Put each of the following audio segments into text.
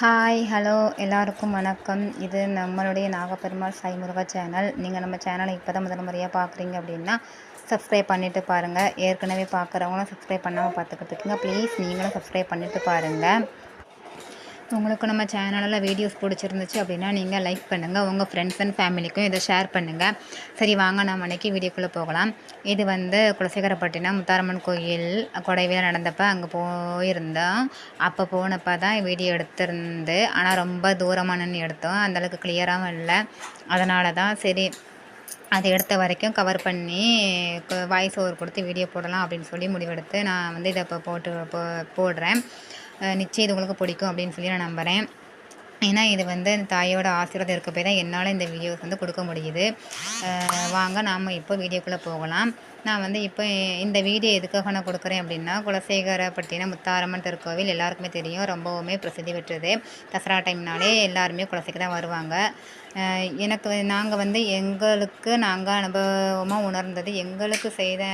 Hi hello எல்லாருக்கும் வணக்கம். இது நம்மளுடைய நாகப்பெருமாள் சாய் முருகா சேனல் நீங்கள் நம்ம சேனலை இப்போ தான் முதல் முறையாக பார்க்குறீங்க அப்படின்னா சப்ஸ்கிரைப் பண்ணிவிட்டு பாருங்கள் ஏற்கனவே பார்க்குறவங்களும் சப்ஸ்கிரைப் பண்ணாமல் பார்த்துக்கிட்டு இருக்கீங்க. ப்ளீஸ் நீங்களும் சப்ஸ்கிரைப் பண்ணிவிட்டு பாருங்கள் உங்களுக்கு நம்ம சேனலில் வீடியோஸ் பிடிச்சிருந்துச்சு அப்படின்னா நீங்கள் லைக் பண்ணுங்கள் உங்கள் ஃப்ரெண்ட்ஸ் அண்ட் ஃபேமிலிக்கும் இதை ஷேர் பண்ணுங்கள் சரி வாங்க நம்ம அன்றைக்கி வீடியோக்குள்ளே போகலாம். இது வந்து குலசேகரப்பட்டினம் முத்தாரம்மன் கோயில் கொடைவியில் நடந்தப்போ அங்கே போயிருந்தோம். அப்போ போனப்போ தான் வீடியோ எடுத்திருந்து ஆனால் ரொம்ப தூரமாக நின்று எடுத்தோம் அந்தளவுக்கு கிளியராகவும் இல்லை. அதனால தான் சரி அது எடுத்த வரைக்கும் கவர் பண்ணி வாய்ஸ் ஓவர் கொடுத்து வீடியோ போடலாம் அப்படின்னு சொல்லி முடிவெடுத்து நான் வந்து இதை இப்போ போட்டு போ போடுறேன். நிச்சயம் இது உங்களுக்கு பிடிக்கும் அப்படின்னு சொல்லி நான் நம்புகிறேன் ஏன்னா இது வந்து தாயோட ஆசீர்வாதம் இருக்க போய் தான் என்னால் இந்த வீடியோஸ் வந்து கொடுக்க முடியுது. வாங்க நாம் இப்போ வீடியோக்குள்ளே போகலாம். நான் வந்து இப்போ இந்த வீடியோ எதுக்காக நான் கொடுக்குறேன் அப்படின்னா குலசேகரப்பட்டின முத்தாரம்மன் திருக்கோவில் எல்லாருக்குமே தெரியும். ரொம்பவுமே பிரசித்தி பெற்றது. தசரா டைம்னாலே எல்லாருமே குலசைக்கு தான் வருவாங்க. எனக்கு நாங்கள் வந்து எங்களுக்கு நாங்கள் அனுபவமாக உணர்ந்தது எங்களுக்கு செய்த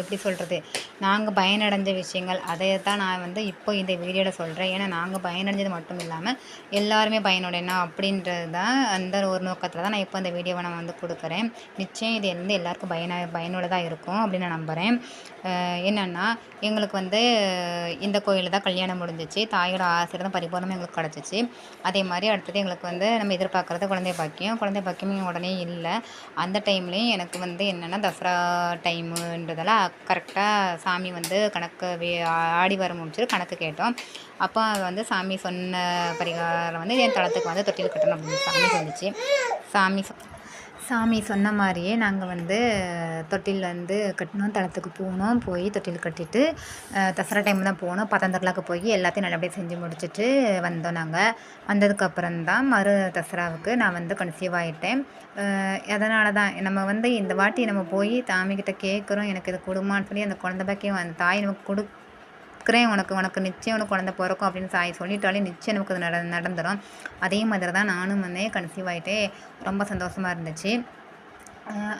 எப்படி சொல்கிறது நாங்கள் பயனடைஞ்ச விஷயங்கள் அதை தான் நான் வந்து இப்போ இந்த வீடியோவில் சொல்கிறேன் ஏன்னா நாங்கள் பயனடைஞ்சது மட்டும் இல்லாமல் எல்லாருமே பயனடையணும் அப்படின்றது தான் அந்த ஒரு நோக்கத்தில் தான் நான் இப்போ இந்த வீடியோவை நான் வந்து கொடுக்குறேன். நிச்சயம் இது வந்து எல்லாருக்கும் பயன பயனுள்ளதாக இருக்கும் அப்படின்னு நான் நம்புகிறேன் என்னென்னா எங்களுக்கு வந்து இந்த கோயிலில் தான் கல்யாணம் முடிஞ்சிச்சு. தாயோட ஆசீர்வாதம் பரிபூர்ணமாக எங்களுக்கு கிடச்சிச்சு. அதே மாதிரி அடுத்தது எங்களுக்கு வந்து நம்ம எதிர்பார்க்குறது குழந்தை பாக்கியம். குழந்தை பாக்கியம் உடனே இல்லை. அந்த டைம்லேயும் எனக்கு வந்து என்னென்னா தசரா டைமுன்றதால கரெக்டாக சாமி வந்து கணக்கு ஆடி வர முடிச்சுட்டு கணக்கு கேட்டோம். அப்போ வந்து சாமி சொன்ன பரிகாரம் வந்து என் தளத்துக்கு வந்து தொட்டில் கட்டணும் அப்படின்னு சாமி சொல்லிச்சு. சாமி சாமி சொன்ன மாதிரியே நாங்கள் வந்து தொட்டில் வந்து கட்டினோம் தளத்துக்கு போனோம் போய் தொட்டில் கட்டிட்டு தசரா டைம் தான் போனோம் பத்தந்தரலாக்கு போய் எல்லாத்தையும் நல்லபடியாக செஞ்சு முடிச்சுட்டு வந்தோம் நாங்கள் வந்ததுக்கப்புறம் தான் மறு தசராவுக்கு நான் வந்து கன்சீவ் ஆகிட்டேன் அதனால தான் நம்ம வந்து இந்த வாட்டி நம்ம போய் தாமிக்கிட்ட கேட்குறோம். எனக்கு இது கொடுமான்னு சொல்லி அந்த குழந்த பாக்கியம் அந்த தாய் நமக்கு கொடு இருக்கிறேன் உனக்கு உனக்கு நிச்சயம் உனக்கு குழந்த பிறக்கும் அப்படின்னு சாய் சொல்லிட்டாலே நிச்சயம் நமக்கு அது நட நடந்துடும் அதே மாதிரி தான் நானும் வந்து கன்சீவ் ஆகிட்டே ரொம்ப சந்தோஷமாக இருந்துச்சு.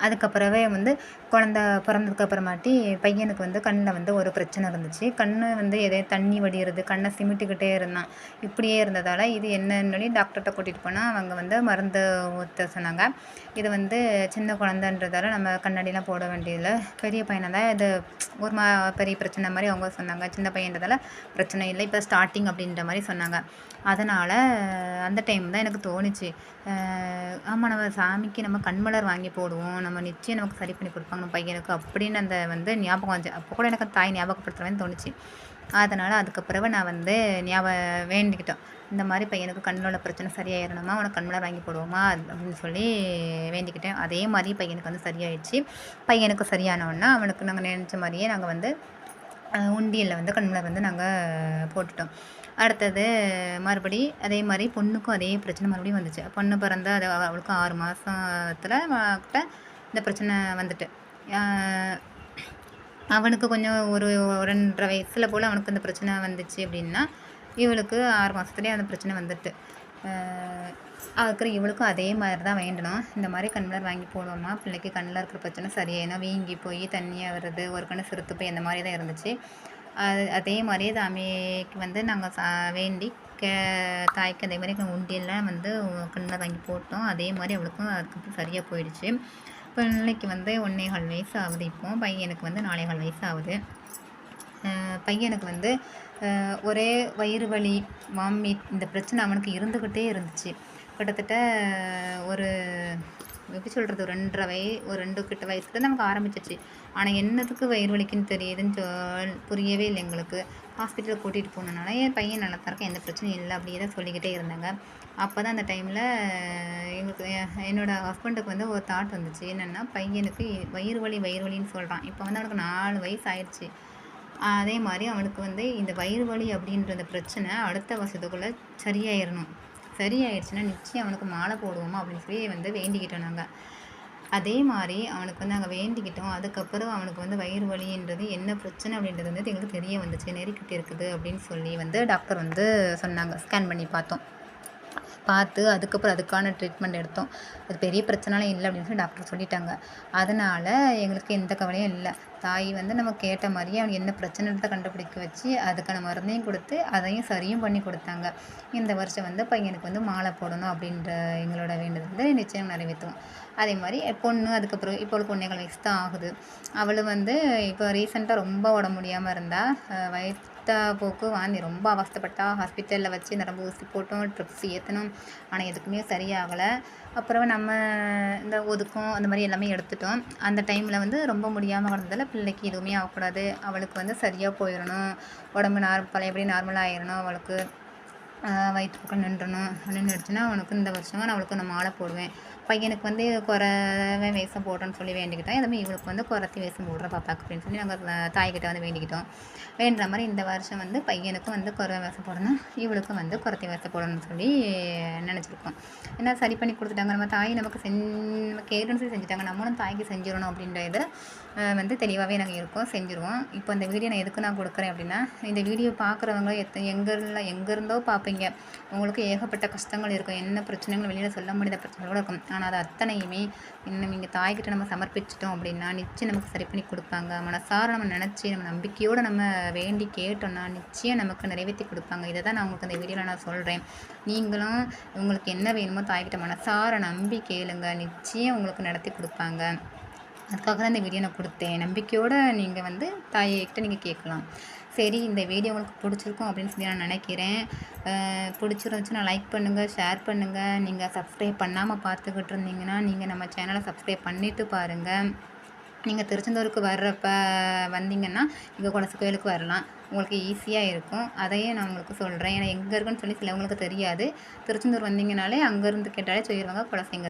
அதுக்கப்புறவே வந்து குழந்த பிறந்ததுக்கப்புறமாட்டி பையனுக்கு வந்து கண்ணில் வந்து ஒரு பிரச்சனை இருந்துச்சு. கண் வந்து எதே தண்ணி வடிகிறது கண்ணை சிமிட்டுக்கிட்டே இருந்தான். இப்படியே இருந்ததால் இது என்னன்னு டாக்டர்கிட்ட கூட்டிகிட்டு போனால் அவங்க வந்து மருந்து ஊற்ற சொன்னாங்க. இது வந்து சின்ன குழந்தைன்றதால நம்ம கண்ணாடிலாம் போட வேண்டியதில்லை. பெரிய பையனாக தான் இது ஒரு மா பெரிய பிரச்சனை மாதிரி அவங்க சொன்னாங்க. சின்ன பையன்றதால பிரச்சனை இல்லை. இப்போ ஸ்டார்டிங் அப்படின்ற மாதிரி சொன்னாங்க. அதனால் அந்த டைம் தான் எனக்கு தோணுச்சு. ஆமாம் நம்ம சாமிக்கு நம்ம கண்மலர் வாங்கி போடுவோம். நம்ம நிச்சயம் நமக்கு சரி பண்ணி கொடுப்பாங்க. நம்ம பையனுக்கு அப்படின்னு அந்த வந்து ஞாபகம் வந்துச்சு அப்போ கூட எனக்கு தாய் ஞாபகப்படுத்துறவேன்னு தோணுச்சு. அதனால் அதுக்கப்புறவு நான் வந்து ஞாபகம் வேண்டிக்கிட்டோம். இந்த மாதிரி பையனுக்கு கண்ணோட பிரச்சனை சரியாயிடணுமா உனக்கு கண்மலர் வாங்கி போடுவோமா? அப்படின்னு சொல்லி வேண்டிக்கிட்டேன். அதே மாதிரி பையனுக்கு வந்து சரியாயிடுச்சு. பையனுக்கு சரியானவொன்னா அவனுக்கு நாங்கள் நினச்ச மாதிரியே நாங்கள் வந்து உண்டியலில் வந்து கண்மலர் வந்து நாங்கள் போட்டுட்டோம். அடுத்தது மறுபடி அதே மாதிரி பொண்ணுக்கும் அதே பிரச்சனை மறுபடியும் வந்துச்சு. பொண்ணு பிறந்த அது அவளுக்கும் ஆறு மாதத்தில் கிட்ட இந்த பிரச்சனை வந்துட்டு. அவனுக்கு கொஞ்சம் ஒரு ரெண்டரை வயசில் போல் அவனுக்கு இந்த பிரச்சனை வந்துச்சு அப்படின்னா இவளுக்கு ஆறு மாதத்துலேயே அந்த பிரச்சனை வந்துட்டு. அதுக்கு இவளுக்கும் அதே மாதிரி தான் வேண்டணும். இந்த மாதிரி கண்ணில் வாங்கி போடுவோமா பிள்ளைக்கு கண்ணில் இருக்கிற பிரச்சனை சரியாயினா வீங்கி போய் தண்ணியாக வருது ஒரு கண்ணு சிறுத்து போய் அந்த மாதிரி தான் இருந்துச்சு. அது அதே மாதிரியே சாமிக்கு வந்து நாங்கள் சா வேண்டி கே தாய்க்கு அதே மாதிரி உண்டியெல்லாம் வந்து கண்ணில் வாங்கி போட்டோம். அதே மாதிரி அவளுக்கும் அதுக்கப்புறம் சரியாக போயிடுச்சு. பிள்ளைக்கு வந்து ஒன்றே கால் வயசு ஆகுது இப்போ. பையனுக்கு வந்து நாலே கால் வயசு ஆகுது. பையனுக்கு வந்து ஒரே வயிறு வலி வாமிட் இந்த பிரச்சனை அவனுக்கு இருந்துக்கிட்டே இருந்துச்சு. கிட்டத்தட்ட ஒரு எப்படி சொல்கிறது ரெண்டரை வய ஒரு ரெண்டு கிட்ட வயசுல நமக்கு ஆரம்பிச்சிச்சு. ஆனால் என்னத்துக்கு வயிறு வலிக்குன்னு தெரியுதுன்னு சொல் புரியவே இல்லை எங்களுக்கு. ஹாஸ்பிட்டலில் கூட்டிகிட்டு போனனால என் பையன் நல்லா தான் எந்த பிரச்சனையும் இல்லை அப்படியே தான் சொல்லிக்கிட்டே இருந்தாங்க. அப்போ தான் அந்த டைமில் எங்களுக்கு என்னோடய ஹஸ்பண்டுக்கு வந்து ஒரு தாட் வந்துச்சு. என்னென்னா பையனுக்கு வயிறு வலி வயிறு வலின்னு சொல்கிறான் இப்போ வந்து அவனுக்கு நாலு வயசு ஆயிடுச்சு. அதே மாதிரி அவனுக்கு வந்து இந்த வயிறு வலி அப்படின்ற பிரச்சனை அடுத்த வருஷத்துக்குள்ளே சரியாயிடணும் சரியாயிடுச்சுன்னா நிச்சயம் அவனுக்கு மாலை போடுவோமா அப்படின்னு சொல்லி வந்து வேண்டிக்கிட்டோம் நாங்கள் அதே மாதிரி அவனுக்கு வந்து நாங்கள் வேண்டிக்கிட்டோம். அதுக்கப்புறம் அவனுக்கு வந்து வயிறு வலின்றது என்ன பிரச்சனை அப்படின்றது வந்து எங்களுக்கு தெரிய வந்துச்சு. நெறிக்கிட்டு இருக்குது அப்படின்னு சொல்லி வந்து டாக்டர் வந்து சொன்னாங்க. ஸ்கேன் பண்ணி பார்த்தோம். பார்த்து அதுக்கப்புறம் அதுக்கான ட்ரீட்மெண்ட் எடுத்தோம். அது பெரிய பிரச்சனைலாம் இல்லை அப்படின்னு சொல்லி டாக்டர் சொல்லிட்டாங்க. அதனால் எங்களுக்கு எந்த கவலையும் இல்லை. தாய் வந்து நம்ம கேட்ட மாதிரியே அவங்க என்ன பிரச்சனைன்றதை கண்டுபிடிக்க வச்சு அதுக்கான மருந்தையும் கொடுத்து அதையும் சரியும் பண்ணி கொடுத்தாங்க. இந்த வருஷம் வந்து பையனுக்கு வந்து மாலை போடணும் அப்படின்ற எங்களோட வேண்டுதல் வந்து நிச்சயம் நிறைவேற்றுவோம் அதே மாதிரி பொண்ணு அதுக்கப்புறம் இப்போ அவளுக்கு ஒன்றே வயசு தான் ஆகுது. அவள் வந்து இப்போ ரீசெண்டாக ரொம்ப உடம்பு முடியாமல் இருந்தால் வயிற்றா போக்கு வாந்தி. ரொம்ப அவஸ்தப்பட்டா ஹாஸ்பிட்டலில் வச்சு நரம்பு ஊசி போட்டோம் ட்ரிப்ஸ் ஏற்றணும் ஆனால் எதுக்குமே சரியாகலை. அப்புறம் நம்ம இந்த ஒதுக்கம் அந்த மாதிரி எல்லாமே எடுத்துட்டோம். அந்த டைமில் வந்து ரொம்ப முடியாமல் கிடந்ததால பிள்ளைக்கு எதுவுமே ஆகக்கூடாது. அவளுக்கு வந்து சரியாக போயிடணும். உடம்பு நார் பழையபடி நார்மலாக ஆயிடணும் அவளுக்கு. வயிற்று பக்கம் நின்றணும். நினச்சினா அவனுக்கு இந்த வருஷம் நான் அவளுக்கு நான் மாலை போடுவேன். பையனுக்கு வந்து குறவை வேஷம் போடுறேன்னு சொல்லி வேண்டிக்கிட்டோம். அதுமாதிரி இவளுக்கு வந்து குறத்தி வேஷம் போடுற பாப்பாக்கு அப்படின்னு சொல்லி நாங்கள் தாய்கிட்ட வந்து வேண்டிக்கிட்டோம். வேண்டுற மாதிரி இந்த வருஷம் வந்து பையனுக்கும் வந்து குறவை வேஷம் போடணும். இவளுக்கும் வந்து குறத்தி வேஷம் போடணும்னு சொல்லி நினச்சிருக்கோம். ஏன்னா சரி பண்ணி கொடுத்துட்டாங்க. நம்ம தாய் நமக்கு செஞ் நம்ம கேட்டுன்னு சொல்லி செஞ்சுட்டாங்க. நம்மளும் தாய்க்கு செஞ்சிடணும் அப்படின்ற இதை வந்து தெளிவாகவே நாங்கள் இருக்கோம் செஞ்சுருவோம். இப்போ இந்த வீடியோ நான் எதுக்கு நான் கொடுக்குறேன் அப்படின்னா இந்த வீடியோ பார்க்குறவங்க எத்த எங்கே எங்கே இருந்தோ இருப்பீங்க உங்களுக்கு ஏகப்பட்ட கஷ்டங்கள் இருக்கும். என்ன பிரச்சனைகள் வெளியில் சொல்ல முடியாத பிரச்சனைகளும் இருக்கும். ஆனால் அது அத்தனையுமே இன்னும் நீங்கள் தாய்கிட்ட நம்ம சமர்ப்பிச்சிட்டோம் அப்படின்னா நிச்சயம் நமக்கு சரி பண்ணி கொடுப்பாங்க. மனசார நம்ம நினச்சி நம்ம நம்பிக்கையோடு நம்ம வேண்டி கேட்டோம்னா நிச்சயம் நமக்கு நிறைவேற்றி கொடுப்பாங்க. இதை தான் நான் உங்களுக்கு அந்த வீடியோவில் நான் சொல்கிறேன் நீங்களும் உங்களுக்கு என்ன வேணுமோ தாய்கிட்ட மனசார நம்பி கேளுங்க. நிச்சயம் உங்களுக்கு நடத்தி கொடுப்பாங்க. அதுக்காக தான் இந்த வீடியோ நான் கொடுத்தேன். நம்பிக்கையோடு நீங்கள் வந்து தாய்கிட்ட நீங்கள் கேட்கலாம். சரி இந்த வீடியோ உங்களுக்கு பிடிச்சிருக்கும் அப்படின்னு சொல்லி நான் நினைக்கிறேன். பிடிச்சிருந்துச்சுன்னா லைக் பண்ணுங்கள் ஷேர் பண்ணுங்கள் நீங்கள் சப்ஸ்கிரைப் பண்ணாமல் பார்த்துக்கிட்டு இருந்தீங்கன்னா நீங்கள் நம்ம சேனலை சப்ஸ்கிரைப் பண்ணிவிட்டு பாருங்கள் நீங்கள் திருச்செந்தூருக்கு வர்றப்ப வந்தீங்கன்னா இங்கே குலசு கோயிலுக்கு வரலாம். உங்களுக்கு ஈஸியாக இருக்கும். அதையே நான் உங்களுக்கு சொல்கிறேன் ஏன்னா எங்கே இருக்குன்னு சொல்லி சிலவங்களுக்கு தெரியாது. திருச்செந்தூர் வந்தீங்கனாலே அங்கேருந்து கேட்டாலே சொல்லிடுவாங்க குலசைங்க